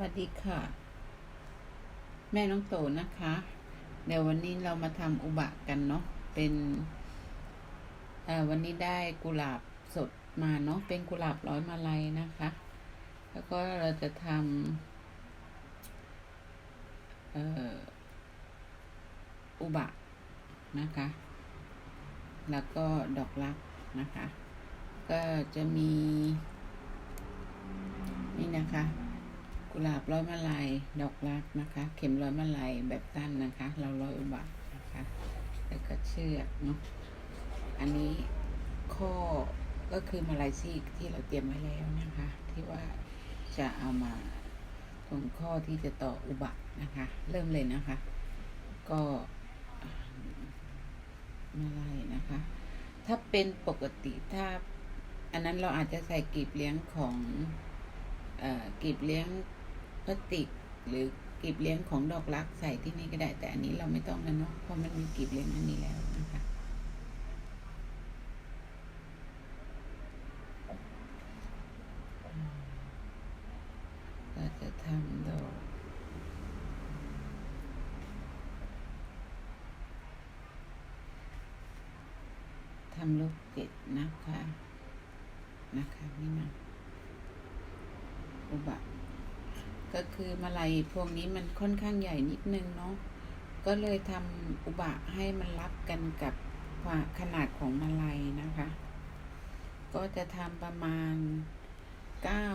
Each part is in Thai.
วัสดีค่ะ แม่น้องโตนะคะ เดี๋ยววันนี้เรามาทำอุบะกันเนาะเป็นเอ่วันนี้ได้กุหลาบสดมาเนาะเป็นกุหลาบร้อยมาลัยนะคะ แล้วก็เราจะทำอุบะนะคะ แล้วก็ดอกรักนะคะ ก็จะมีนี่นะคะ กุหลาบร้อยมาลัยดอกรักนะคะ เข็มร้อยมาลัยแบบสั้นนะคะ เราร้อยอุบะนะคะ แล้วก็เชือกเนาะอันนี้ข้อก็คือมาลัยซีกที่เราเตรียมไว้แล้วนะคะ ที่ว่าจะเอามาตรงข้อที่จะต่ออุบะนะคะ เริ่มเลยนะคะ ก็มาลัยนะคะ ถ้าเป็นปกติถ้า อันนั้นเราอาจจะใส่กลีบเลี้ยงของกลีบเลี้ยง พลาสติก หรือกลีบเลี้ยงของดอกรักใส่ที่นี่ก็ได้ แต่อันนี้เราไม่ต้องนะเนาะเพราะมันมีกลีบเลี้ยงอันนี้แล้วนะคะเราจะทำดอกทำลูกเจ็ดนะคะ นะคะนี่นะอุบะ ก็คือมาลัยพวกนี้มันค่อนข้างใหญ่นิดนึงเนาะก็เลยทำอุบะให้มันรับกันกับขนาดของมาลัยนะคะ ก็จะทำประมาณเก้า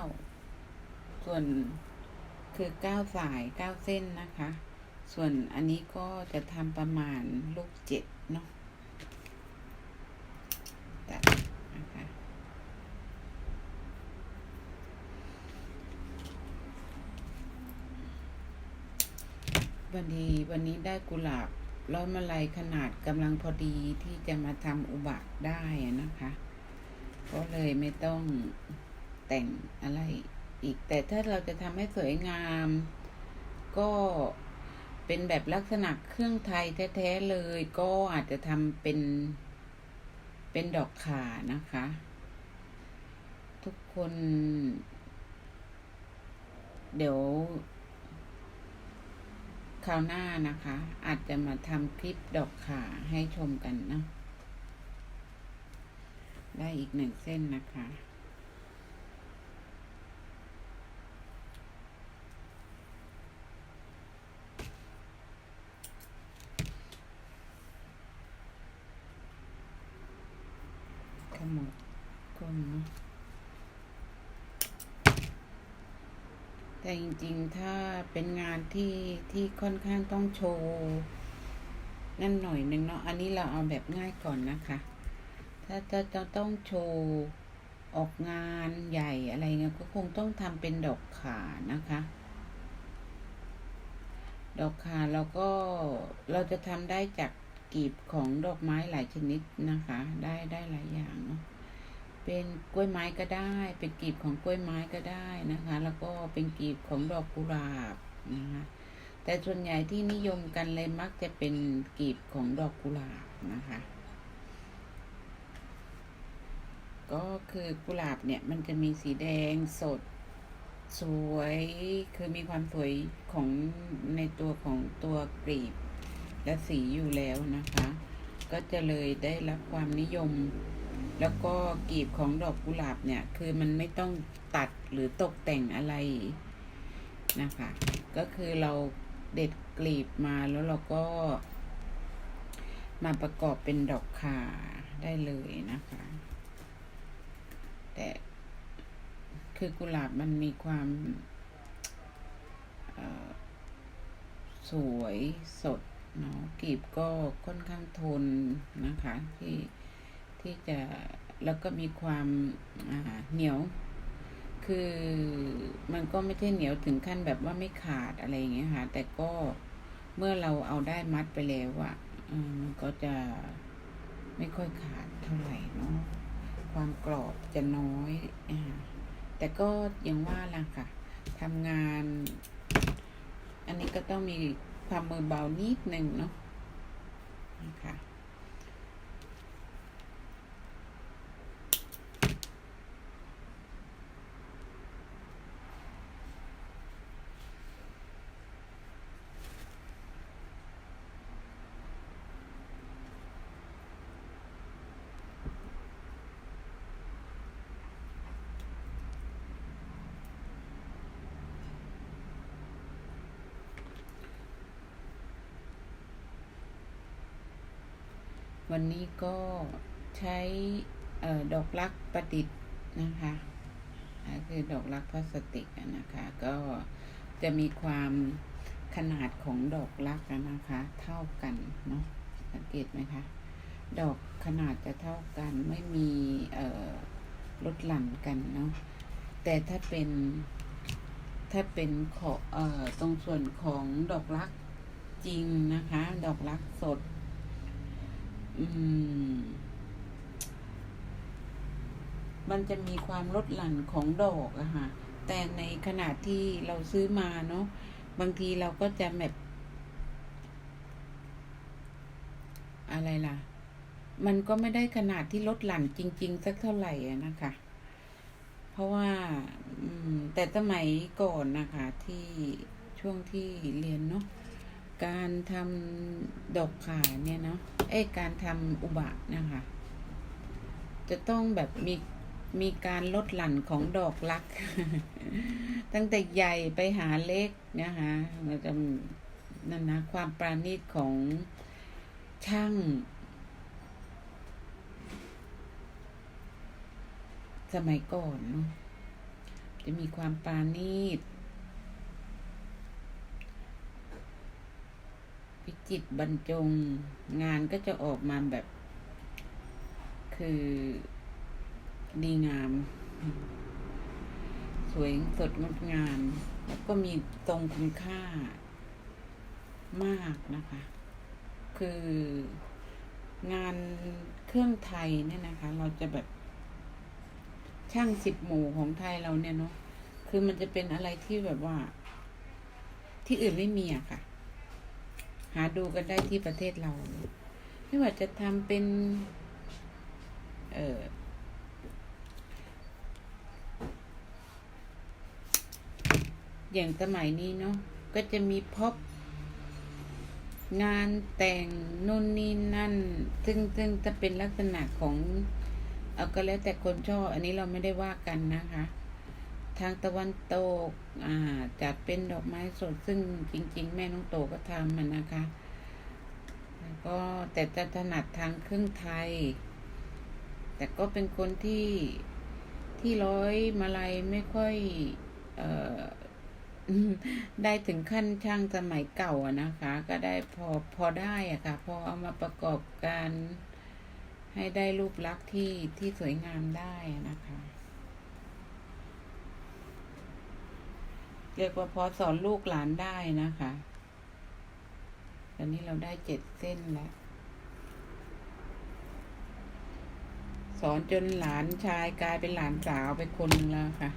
ส่วนคือเก้าสายเก้าเส้นนะคะ ส่วนอันนี้ก็จะทำประมาณลูกเจ็ดเนาะตัดนะคะ วันนี้วันนี้ได้กุหลาบร้อยมาลัยขนาดกำลังพอดีที่จะมาทำอุบะได้นะคะ ก็เลยไม่ต้องแต่งอะไรอีก แต่ถ้าเราจะทำให้สวยงาม ก็เป็นแบบลักษณะเครื่องไทยแท้ๆเลย ก็อาจจะทำเป็นเป็นดอกขานะคะ ทุกคน เดี๋ยว ราวหน้านะคะ อาจจะมาทำคลิปดอกขาให้ชมกันนะ ได้อีกหนึ่งเส้นนะคะขมวดก้นเนาะ แต่จริงๆ ถ้าเป็นงานที่ที่ค่อนข้างต้องโชว์นั่นหน่อยนึงเนาะ อันนี้เราเอาแบบง่ายก่อนนะคะ ถ้าจะจะต้องโชว์ออกงานใหญ่อะไรเงี้ยก็คงต้องทำเป็นดอกขานะคะ ดอกขาแล้วก็เราจะทำได้จากกลีบของดอกไม้หลายชนิดนะคะ ได้ได้หลายอย่างเนาะ เป็นกล้วยไม้ก็ได้ เป็นกลีบของกล้วยไม้ก็ได้นะคะ แล้วก็เป็นกลีบของดอกกุหลาบนะคะแต่ส่วนใหญ่ที่นิยมกันเลยมักจะเป็นกลีบของดอกกุหลาบนะคะ ก็คือกุหลาบเนี่ยมันจะมีสีแดงสดสวยคือมีความสวยของในตัวของตัวกลีบและสีอยู่แล้วนะคะ ก็จะเลยได้รับความนิยม แล้วก็กลีบของดอกกุหลาบเนี่ย คือมันไม่ต้องตัดหรือตกแต่งอะไรนะคะ ก็คือเราเด็ดกลีบมาแล้วเราก็ มาประกอบเป็นดอกขาได้เลยนะคะ แต่คือกุหลาบมันมีความสวยสดเนาะกลีบก็ค่อนข้างทนนะคะที่ ที่จะแล้วก็มีความเหนียว คือมันก็ไม่ใช่เหนียวถึงขั้นแบบว่าไม่ขาดอะไรอย่างเงี้ยค่ะ แต่ก็เมื่อเราเอาได้มัดไปแล้วอะมันก็จะไม่ค่อยขาดเท่าไหร่เนาะ ความกรอบจะน้อยอแต่ก็ยังว่าล่ะค่ะทำงาน อันนี้ก็ต้องมีความมือเบานิดหนึ่งเนาะนะคะ วันนี้ก็ใช้ดอกรักประดิษฐ์นะคะคือดอกรักพลาสติกนะคะ ก็จะมีความขนาดของดอกรักนะคะ เท่ากันเนาะสังเกตไหมคะ ดอกขนาดจะเท่ากันไม่มีลดหลั่นกันเนาะแต่ถ้าเป็นถ้าเป็นขออตรงส่วนของดอกรักจริงนะคะ ดอกรักสด อืม มันจะมีความลดหลั่นของดอกอะค่ะ แต่ในขณะที่เราซื้อมาเนาะ บางทีเราก็จะแบบ อะไรล่ะ มันก็ไม่ได้ขนาดที่ลดหลั่นจริง ๆ สักเท่าไหร่นะคะ เพราะว่า อืม แต่สมัยก่อนนะคะ ที่ช่วงที่เรียนเนาะ การทำดอกขาเนี่ยเนาะเอ้การทำอุบะนะคะ จะต้องแบบมีมีการลดหลั่นของดอกลัก ตั้งแต่ใหญ่ไปหาเล็กนะคะเราจะนั่นนะความปราณีตของช่าง สมัยก่อนเนาะจะมีความปราณีต พิจิตบรรจงงานก็จะออกมาแบบ คือดีงาม สวยสดงดงาม แล้วก็มีตรงคุณค่ามากนะคะ คืองานเครื่องไทยเนี่ยนะคะ เราจะแบบ ช่างสิบหมู่ของไทยเราเนี่ยเนาะคือมันจะเป็นอะไรที่แบบว่า ที่อื่นไม่มีอะค่ะ หาดูกันได้ที่ประเทศเรา ไม่ว่าจะทำเป็น เอออย่างสมัยนี้เนาะก็จะมีพบงานแต่งนู่นนี่นั่น ซึ่งซึ่งจะเป็นลักษณะของ เอาก็แล้วแต่คนชอบ อันนี้เราไม่ได้ว่ากันนะคะ ทางตะวันตกจัดเป็นดอกไม้สดซึ่งจริง ๆ แม่น้องโตก็ทำมันนะคะ แล้วก็แต่จะถนัดทางเครื่องไทย แต่ก็เป็นคนที่ที่ร้อยมาลัยไม่ค่อยออได้ถึงขั้นช่างสมัยเก่าอะนะคะ ก็ได้พอพอได้อะค่ะ พอเอามาประกอบการให้ได้รูปลักษณ์ที่ที่สวยงามได้นะคะ เรียกว่าพอสอนลูกหลานได้นะคะ ตอนนี้เราได้เจ็ดเส้นแล้ว สอนจนหลานชายกลายเป็นหลานสาวไปคนนึงแล้วค่ะ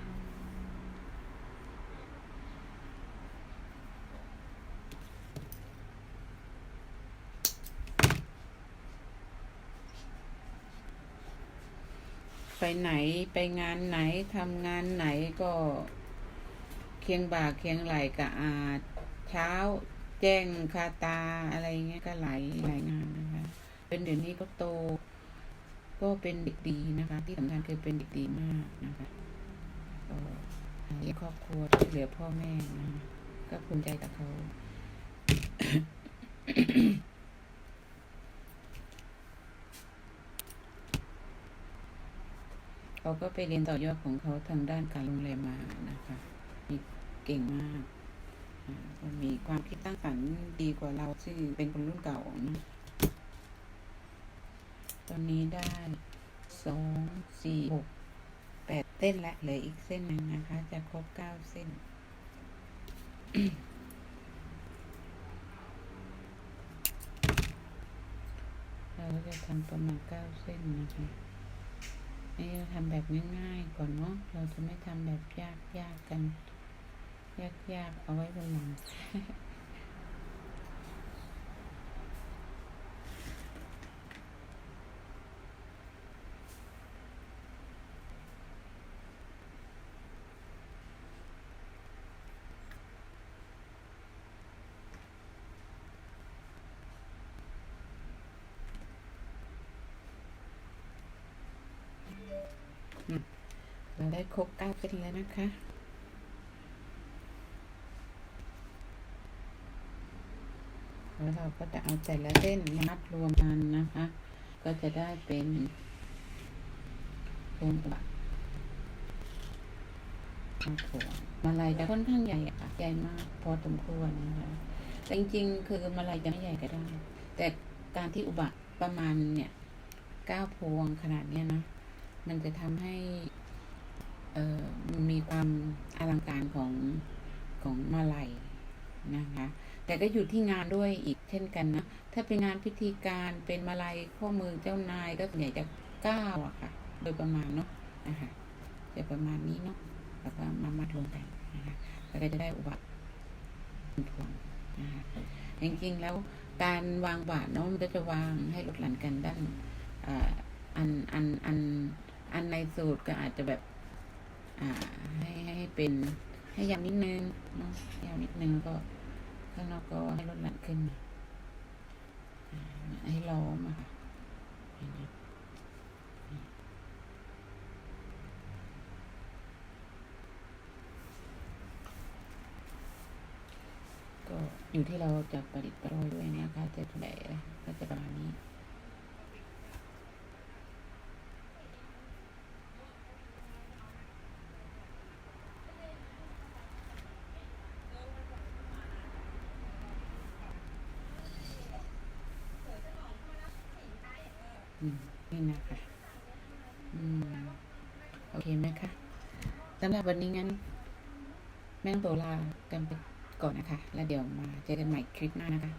ไปไหนไปงานไหนทำงานไหนก็ เคียงบ่าเคียงไหลกับอาดเช้าแจ้งคาตาอะไรเงี้ยก็หลายหลายงานนะคะ เป็นเดี๋ยวนี้ก็โต ก็เป็นเด็กดีนะคะ ที่สำคัญคือเป็นเด็กดีมากนะคะก็เลี้ยงครอบครัวช่วยเหลือพ่อแม่นะก็ภูมิใจกับเขาเขาก็ไปเรียนต่อยอดของเขาทางด้านการโรงแรมมานะคะ มีเก่งมากอ่าก็มีความคิดตั้งสรรค์ดีกว่าเราซึ่งเป็นคนรุ่นเก่านะตอนนี้ได้สองสี่หกแปดเส้นและเหลืออีกเส้นหนึ่งนะคะ จะครบเก้าเส้นเราจะทำประมาณเก้าเส้นนะคะนี่เราทำแบบง่ายๆก่อนเนาะเราจะไม่ทำแบบยากๆกัน ยากๆเอาไว้บนหลังเราได้ครบเก้าเส้นแล้วนะคะ แล้วเราก็จะเอาแต่ละเส้นมามัดรวมกันนะคะ ก็จะได้เป็นวงอุบะข้าวถั่วมาลายจะค่อนข้างใหญ่ค่ะใหญ่มากพอสมควรนะคะแต่จริงๆ คือมาลายจะไม่ใหญ่ก็ได้ แต่การที่อุบะประมาณเนี่ยเก้าพวงขนาดเนี้ยนะ มันจะทำให้ เอ่อมีความอลังการของของมาลัย นะคะ แต่ก็อยู่ที่งานด้วยอีกเช่นกันนะ ถ้าเป็นงานพิธีการเป็นมาลัยข้อมือเจ้านายก็ส่วนใหญ่จะเก้าอะค่ะ โดยประมาณเนาะนะคะจะประมาณนี้เนาะแล้วก็มามัดรวมกันนะคะแล้วก็จะได้อุบัติพวงนะคะจริงๆแล้วการวางบาทเนาะมันก็จะวางให้ลดหลั่นกันด้านอันอันอันอันในสูตรก็อาจจะแบบอ่าให้ให้เป็น ให้ยาวนิดนึงเนาะยาวนิดนึงก็ข้างนอกก็ให้ลดหลั่นขึ้นให้ล้อมอะค่ะอย่าก็อยู่ที่เราจะประดิษฐ์ประดอยด้วยนะคะจะแบบก็จะประมาณนี้ อืมนี่นะคะอืม โอเคไหมคะ สำหรับวันนี้งั้น แม่ต้องตัวลากันไปก่อนนะคะ แล้วเดี๋ยวมาเจอกันใหม่คลิปหน้านะคะ